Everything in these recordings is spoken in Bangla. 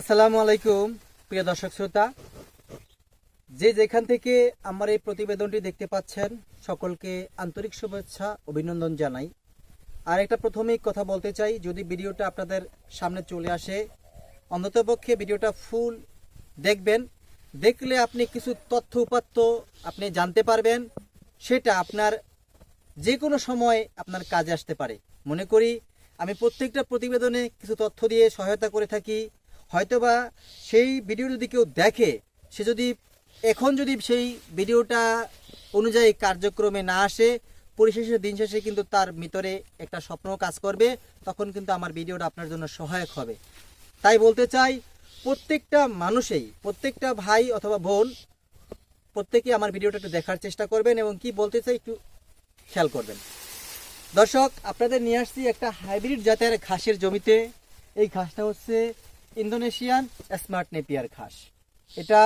আসসালামু আলাইকুম, প্রিয় দর্শক শ্রোতা। যে যেখান থেকে আমার এই প্রতিবেদনটি দেখতে পাচ্ছেন, সকলকে আন্তরিক শুভেচ্ছা, অভিনন্দন জানাই। আর একটা প্রথমেই কথা বলতে চাই, যদি ভিডিওটা আপনাদের সামনে চলে আসে, অন্ততপক্ষে ভিডিওটা ফুল দেখবেন। দেখলে আপনি কিছু তথ্য উপাত্ত আপনি জানতে পারবেন, সেটা আপনার যে কোনো সময় আপনার কাজে আসতে পারে। মনে করি, আমি প্রত্যেকটা প্রতিবেদনে কিছু তথ্য দিয়ে সহায়তা করে থাকি হয়তোবা সেই ভিডিও যদি কেউ দেখে, সে যদি এখন যদি সেই ভিডিওটা অনুযায়ী কার্যক্রমে না আসে, পরিশেষে দিন শেষে কিন্তু তার ভিতরে একটা স্বপ্ন কাজ করবে, তখন কিন্তু আমার ভিডিওটা আপনার জন্য সহায়ক হবে। তাই বলতে চাই, প্রত্যেকটা মানুষেই, প্রত্যেকটা ভাই অথবা বোন প্রত্যেকে আমার ভিডিওটা একটু দেখার চেষ্টা করবেন এবং কি বলতে চাই একটু খেয়াল করবেন। দর্শক, আপনাদের নিয়ে আসছি একটা হাইব্রিড জাতের ঘাসের জমিতে। এই ঘাসটা হচ্ছে ইন্দোনেশিয়ান স্মার্ট নেপিয়ার ঘাস। এটা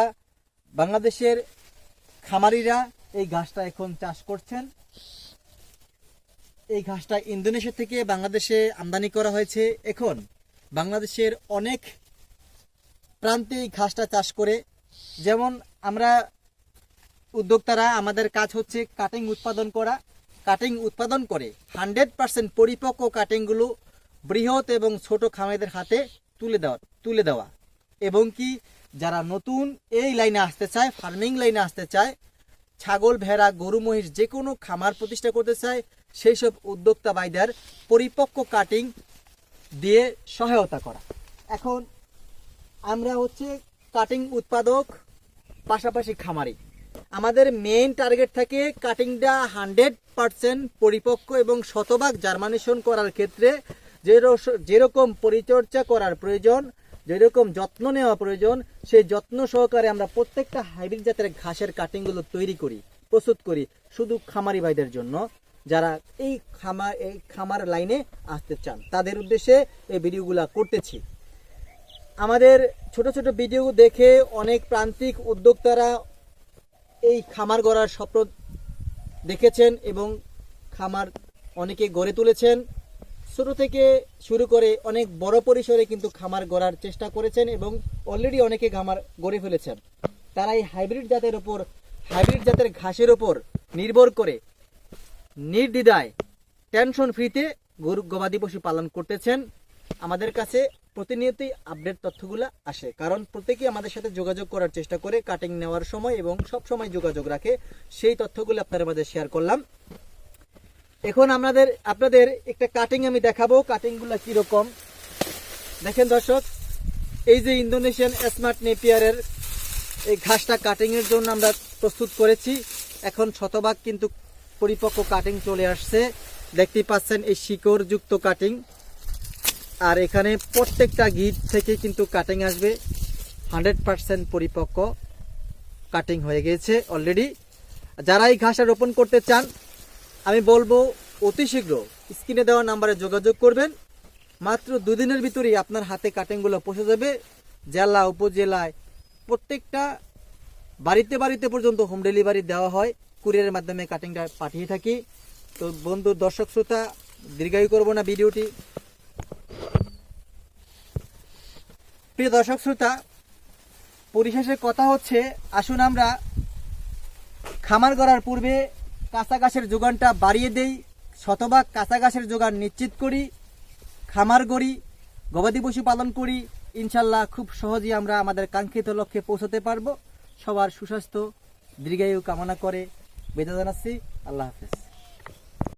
বাংলাদেশের খামারিরা এই ঘাসটা এখন চাষ করছেন। এই ঘাসটা ইন্দোনেশিয়া থেকে বাংলাদেশে আমদানি করা হয়েছে। এখন বাংলাদেশের অনেক প্রান্তে এই ঘাসটা চাষ করে। যেমন আমরা উদ্যোক্তারা, আমাদের কাজ হচ্ছে কাটিং উৎপাদন করা। কাটিং উৎপাদন করে হান্ড্রেড পার্সেন্ট পরিপক্ক কাটিংগুলো বৃহৎ এবং ছোট খামারিদের হাতে তুলে দেওয়া তুলে দেওয়া। এবং কি, যারা নতুন এই লাইনে আসতে চায় ফার্মিং লাইনে আসতে চায়, ছাগল, ভেড়া, গরু, মহিষ, যে কোনো খামার প্রতিষ্ঠা করতে চায়, সেই সব উদ্যোক্তা ভাইদের পরিপক্ক কাটিং দিয়ে সহায়তা করা। এখন আমরা হচ্ছে কাটিং উৎপাদক, পাশাপাশি খামারি। আমাদের মেইন টার্গেট থাকে কাটিংটা হান্ড্রেড পার্সেন্ট পরিপক্ক এবং শতভাগ জার্মানেশন করার ক্ষেত্রে যেরকম পরিচর্যা করার প্রয়োজন যেরকম যত্ন নেওয়া প্রয়োজন, সেই যত্ন সহকারে আমরা প্রত্যেকটা হাইব্রিড জাতের ঘাসের কাটিংগুলো তৈরি করি, প্রস্তুত করি, শুধু খামারি ভাইদের জন্য, যারা এই খামার এই খামার লাইনে আসতে চান। তাদের উদ্দেশ্যে এই ভিডিওগুলো করতেছি। আমাদের ছোট ছোট ভিডিও দেখে অনেক প্রান্তিক উদ্যোক্তারা এই খামার গড়ার স্বপ্ন দেখেছেন এবং খামার অনেকে গড়ে তুলেছেন। ছোট থেকে শুরু করে অনেক বড় পরিসরে কিন্তু খামার গড়ার চেষ্টা করেছেন এবং অলরেডি অনেকে খামার গড়ে ফেলেছেন। তারা এই হাইব্রিড জাতের ওপর হাইব্রিড জাতের ঘাসের ওপর নির্ভর করে নির্দ্বিধায় টেনশন ফ্রিতে গরু, গবাদি পশু পালন করতেছেন। আমাদের কাছে প্রতিনিয়তই আপডেট তথ্যগুলো আসে, কারণ প্রত্যেকেই আমাদের সাথে যোগাযোগ করার চেষ্টা করে কাটিং নেওয়ার সময় এবং সব সময় যোগাযোগ রাখে। সেই তথ্যগুলো আপনাদের মাঝে শেয়ার করলাম। এখন আমাদের, আপনাদের একটা কাটিং আমি দেখাবো কাটিংগুলো কীরকম। দেখেন দর্শক, এই যে ইন্দোনেশিয়ান স্মার্ট নেপিয়ারের এই ঘাসটা কাটিংয়ের জন্য আমরা প্রস্তুত করেছি। এখন শতভাগ কিন্তু পরিপক্ক কাটিং চলে আসছে। দেখতেই পাচ্ছেন এই শিকড়যুক্ত কাটিং আর এখানে প্রত্যেকটা গিট থেকে কিন্তু কাটিং আসবে। হান্ড্রেড পার্সেন্ট পরিপক্ক কাটিং হয়ে গেছে অলরেডি যারা এই ঘাসটা রোপণ করতে চান আমি বলব, অতি শীঘ্র স্ক্রিনে দেওয়া নাম্বারে যোগাযোগ করবেন। মাত্র দুদিনের ভিতরেই আপনার হাতে কাটিংগুলো পৌঁছে যাবে। জেলা, উপজেলায়, প্রত্যেকটা বাড়িতে বাড়িতে পর্যন্ত হোম ডেলিভারি দেওয়া হয়। কুরিয়ারের মাধ্যমে কাটিংটা পাঠিয়ে থাকি। তো বন্ধু, দর্শক, শ্রোতা, দীর্ঘায়ু করব না ভিডিওটি। প্রিয় দর্শক, শ্রোতা, পরিশেষে কথা হচ্ছে, আসুন আমরা খামার গড়ার পূর্বে কাঁচা ঘাসের যোগানটা বাড়িয়ে দেই, শতভাগ কাঁচা ঘাসের যোগান নিশ্চিত করি, খামার গড়ি, গবাদি পশু পালন করি, ইনশাল্লাহ খুব সহজেই আমরা আমাদের কাঙ্ক্ষিত লক্ষ্যে পৌঁছতে পারব। সবার সুস্বাস্থ্য, দীর্ঘায়ু কামনা করে বেদা জানাচ্ছি। আল্লাহ হাফেজ।